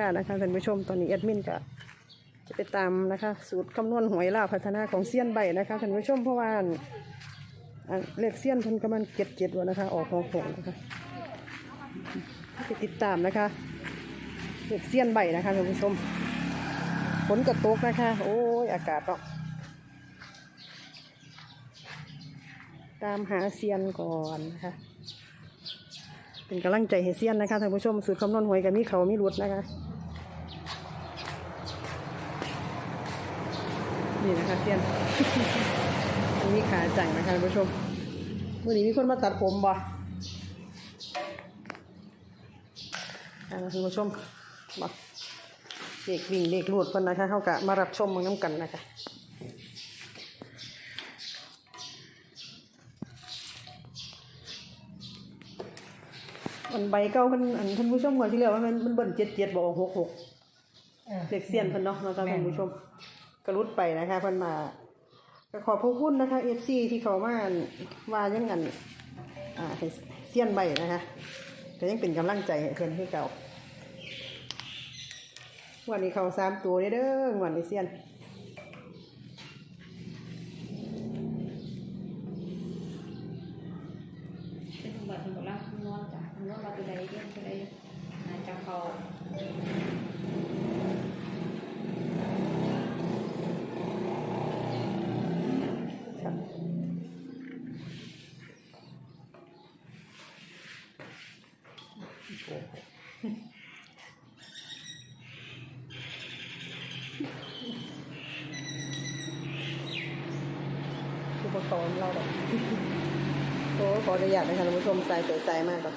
ค่ะนะคะท่านผู้ชมตอนนี้แอดมินก็จะไปตามนะคะ สูตรคำนวณหวยลาพัฒนาของเซียนใบนะคะท่านผู้ชมเพราะว่าอันเลขเซียนเพิ่นกำลังเจ็ดเจ็ดวันนะคะ ออกหกหกนะคะไปติดตามนะคะเลขเซียนใบนะคะท่านผู้ชมฝนกระตกนะคะ โอ้ยอากาศเนาะตามหาเซียนก่อนนะคะเป็นกำลังใจให้เซียนนะคะท่านผู้ชมสูตรคำนวณหวยกับมีเขามีรุดนะคะ นี่นะคะเซียนอันนี้ขาจังนะคะท่านผู้ชมเมื่อนี้มีคนมาตัดผมบ่อ่าท่านผู้ชมบ่เด็กวิ่งเด็กรูดคนนะคะเขากะมารับชมมึงน้ำกันนะคะอันใบเก้าเพิ่นอันท่านผู้ชมก่อนที่เรียกว่ามันมันเบิ่นเจ็ดเจ็ดบอกหกหกเด็กเซียนเพิ่นเนาะเนาะท่านผู้ชม กระุดไปนะคะเพิ่นมาขอบพระคุณนะคะเอฟซีที่เขามาว่ายังกันอ่าเซียนใบนะคะก็ยังเป็นกำลังใจให้เพิ่นให้เก่าวันนี้เขาสามตัวเด้อเด้อวันนี้เซียนบัตรเป็นบัตรล่างคำนวณจ้ะคำนวณมาตัวใดเรื่องตัวใดอาจจะเขา ครับ อุปกรณ์เราแบบโอ้ขออนุญาตนะคะท่านผู้ชมใจส่ใจมากครับ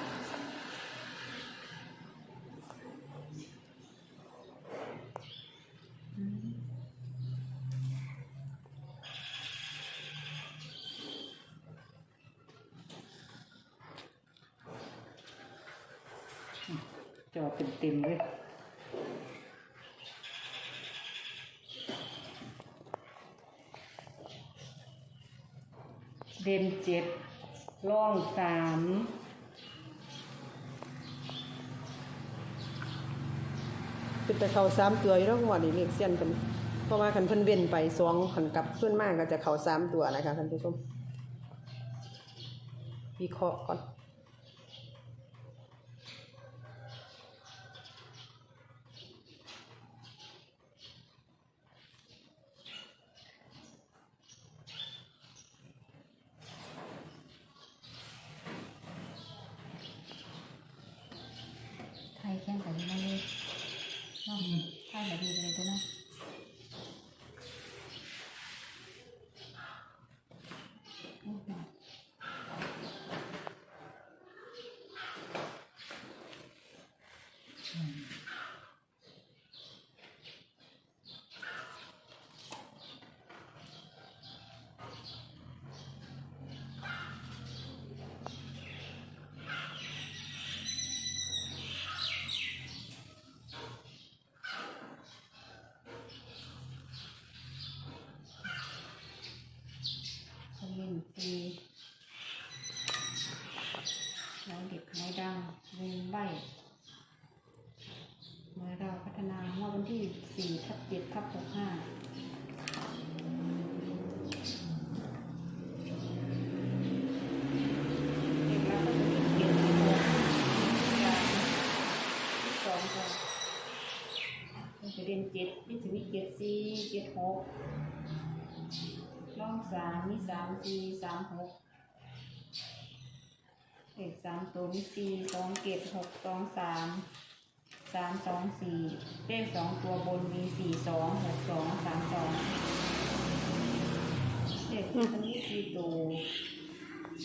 จอเต็มๆเลย เด่นเจ็ดร่องสามเป็นแต่เขาสามตัวอยู่แล้ววันนี้เรียกเสี้ยนกันเพราะว่าคันเพิ่นเว้นไปสองขันกลับเพื่อนมากก็จะเขาสามตัวนะคะท่านผู้ชมวิเคราะห์ก่อน ไทยแข่งกันยังไงเลยเนาะไทย แบบนี้เลยตัวเนาะ คอมเมนต์ฟรีนายเด็กนายดังวงใบเมื่อเราพัฒนาเมื่อวันที่สี่ทับเจ็ดทับหกห้าเด็กแล้วก็จะมีเกียรติหกอย่างที่สองก็มันจะเรียนเจ็ดนี่จะมีเกียรติสี่เกร่องสามมีสามสี่สามหกเลขสามตัวมีสี่สองเกตหกสองสามสามสองสี่เลขสองตัวบนมีสี่สองหกสองสามสองเลขที่มันมีสี่ตัว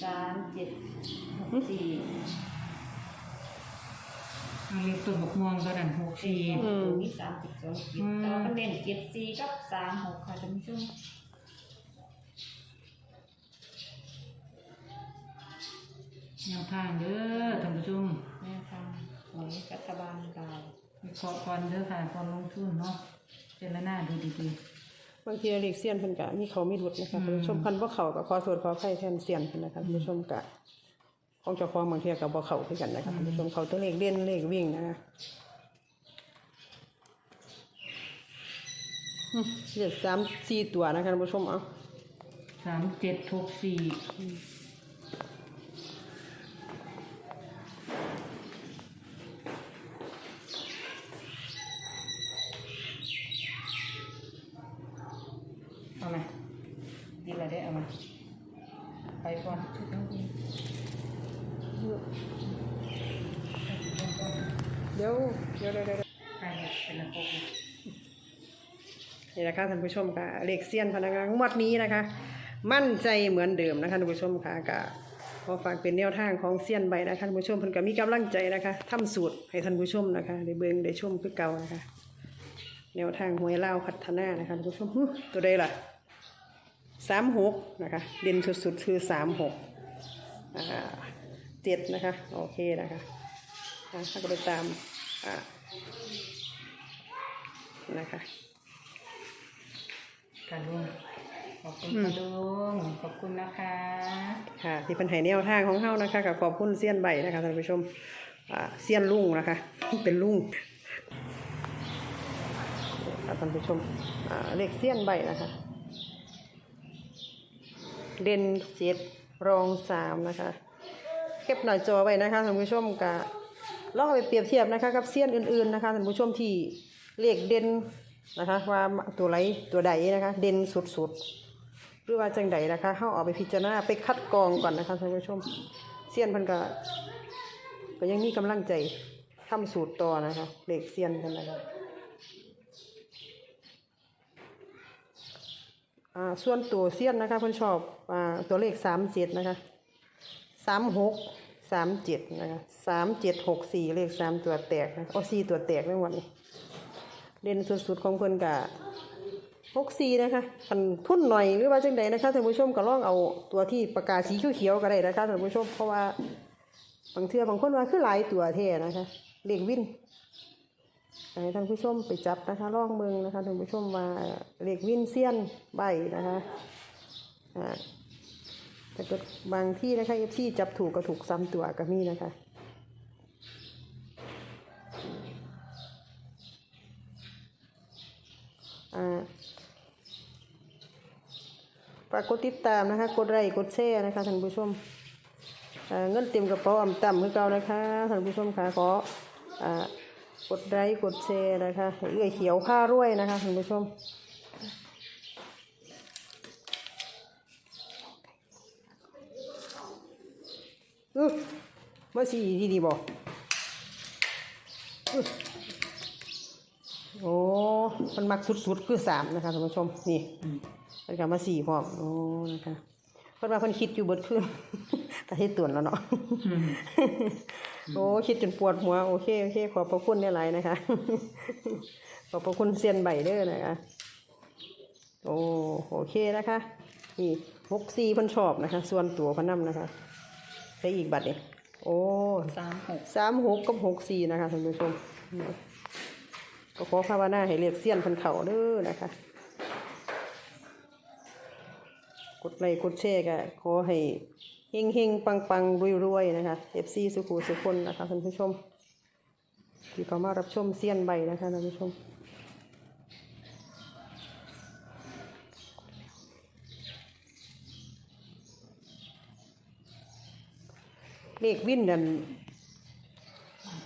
สามเจ็ดหกสี่ เอาเล็กตัวบกม่วงตัวนั้นหกสี่สี่ตัวมีสามสิบสองเจ็ดแต่ว่ามันเด่นเจ็ดสี่กับสามหกค่ะท่านผู้ชมแนวทางเด้อท่านผู้ชมแม่ทางหวยรัฐบาลเราวิเคราะห์ก่อนเด้อค่ะก่อนลงทุนเนาะเจรนาดูดีบางทีเรียกเสี้ยนเพิ่นกะมีเขามีรุดนะคะท่านผู้ชมคันว่าเขาก็ขอโทษขออภัยแทนเสี้ยนเพิ่นนะคะท่านผู้ชมกะ ของเจ้าของบางทีก็บ่เข้าคือกันนะคะท่านผู้ชมเขาตัวเลขเด่นเลขวิ่งนะคะอืมเรียกสามสี่ตัวนะคะท่านผู้ชมเอาสามเจ็ดหกสี่เอาไหมดีละได้เอาไหมไปก่อนชุดน้องดี เดี๋ยวเดี๋ยวเดี๋ยวเดี๋ยวไปเลยเป็นระบบนี่นะคะท่านผู้ชมค่ะเลขเซียนพนักงานงวดนี้นะคะ มั่นใจเหมือนเดิมนะคะท่านผู้ชมค่ะก็ขอฝากเป็นแนวทางของเซียนใบนะคะท่านผู้ชมเพิ่นก็มีกำลังใจนะคะทำสูตรให้ท่านผู้ชมนะคะได้เบิ่งได้ชมคือเก่านะคะ แนวทางหวยเล่าพัฒนานะคะท่านผู้ชมฮึตัวใดล่ะสามหกนะคะเด่นสุดๆคือสามหกอ่า เจ็ดนะคะ โอเคนะคะอ่าถ้าก็ไปตามอ่านะคะกระลุงขอบคุณกระลุงขอบคุณนะคะ ค่ะ ที่เป็นไหแนวทางของเฮานะคะกับขอบคุณเซียนใบนะคะท่านผู้ชมอ่าเซียนลุงนะคะ เป็นลุงค่ะท่านผู้ชมอ่าเลขเซียนใบนะคะ เด่นเจ็ดรองสามนะคะ เก็บหน้าจอไว้นะคะท่านผู้ชมกะลองเอาไปเปรียบเทียบนะคะกับเซียนอื่นๆนะคะท่านผู้ชมที่เลขเด่นนะคะว่าตัวไหนตัวใดนะคะ เด่นสุดๆหรือว่าจังใดนะคะเข้าเอาไปพิจารณาไปคัดกรองก่อนนะคะท่านผู้ชมเซียนพันก็ก็ยังมีกำลังใจทำสูตรต่อนะคะเด็กเซียนเพันนะคะอ่าส่วนตัวเซียนนะคะเพิ่นชอบอ่าตัวเลขสามเจ็ดนะคะ สามหกสามเจ็ดนะคะสามเจ็ดหกสี่เลขสามตัวแตกนะโอ้สี่ตัวแตกในวันนี้เด่นสุดๆของเพิ่นกะหกสี่นะคะคันทุ่นหน่อยหรือว่าจังใดนะคะท่านผู้ชมก็ลองเอาตัวที่ประกาศสีเขียวๆก็ได้นะคะท่านผู้ชมเพราะว่าบางเทือบางคนว่าคือหลายตัวเท่นะคะเลขวินให้ท่านผู้ชมไปจับนะคะลองเมืองนะคะท่านผู้ชมว่าเลขวินเซียนใบนะคะอ่า แต่ก็บางที่นะคะเอฟซีจับถูกก็ถูกซ้ำตัวก็มีนะคะอ่าฝากกดติดตามนะคะ กดไลค์กดแชร์นะคะท่านผู้ชมอ่าเงินเต็มกระเป๋าอ่ำต่ำคือเก่านะคะท่านผู้ชมค่ะขออ่ากดไลค์กดแชร์นะคะเลื่อเขียวผ้ารวยนะคะท่านผู้ชม อึ๊บมาสีดีดีบอกอึ๊บโอ้มันมักสุดๆ คือสามนะคะท่านผู้ชม นี่เป็นกามาสี่พร้อม โอ้ นะคะเพิ่นว่าเพิ่นคิดอยู่เบิดขึ้นแต่ให้ต่วนแล้วเนาะ โอ้ คิดจนปวดหัว โอเค โอเค ขอบพระคุณเนี่ยหลายนะคะ ขอบพระคุณเซียนใบเด้อนะคะ โอ้ โอเคนะคะ นี่หกสี่เพิ่นชอบนะคะ ส่วนตัวเพิ่นนำนะคะ ได้อีกบัตรเนี่ยโอ้สามหกสามหกกับหกสี่นะคะท่านผู้ชมก็ขอภาวนาให้เรียกเสี้ยนเพันเขาเด้อนะคะ กดไลค์กดแชร์ก็ขอให้เฮงเฮงปังปังรวยรวยๆนะคะเอฟซีสุขุสุคนนะคะท่านผู้ชมที่เขามารับชมเสี้ยนใบนะคะท่านผู้ชม เลขวินดัน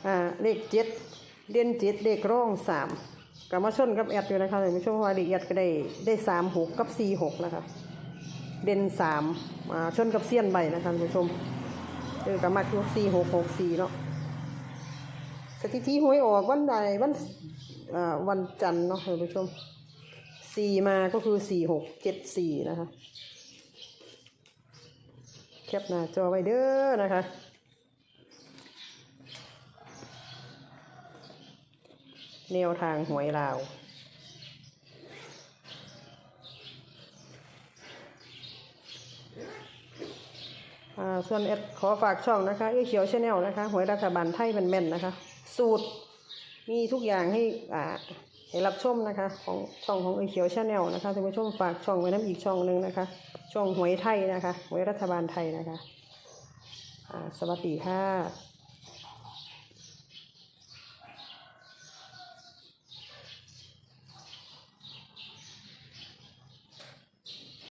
อ่าเลขเจ็ดเด่นเจ็ดเลขร่องสามกับมาชนกับแอดอยู่นะคะท่านผู้ชมเพราะว่าเลขแอดก็ได้ได้สามหกกับสี่หกนะคะเด่นสามอ่าชนกับเสี้ยนใบนะคะท่านผู้ชมเออกับมาคือสี่หกหกสี่เนาะสถิติหวยออกวันใดวันอ่าวันจันทร์เนาะท่านผู้ชมสี่มาก็คือสี่หกเจ็ดสี่นะคะแคปหน้าจอไว้เด้อนะคะ แนวทางหวยลาว ส่วนเอ็ดขอฝากช่องนะคะ เอ้เขียวชาแนลนะคะ หวยรัฐบาลไทยแม่นๆนะคะ สูตรมีทุกอย่างให้อ่าให้รับชมนะคะ ของช่องของเอ้เขียวชาแนลนะคะท่านผู้ชมฝากช่องไว้น้ำอีกช่องหนึ่งนะคะ ช่องหวยไทยนะคะ หวยรัฐบาลไทยนะคะ สวัสดีค่ะ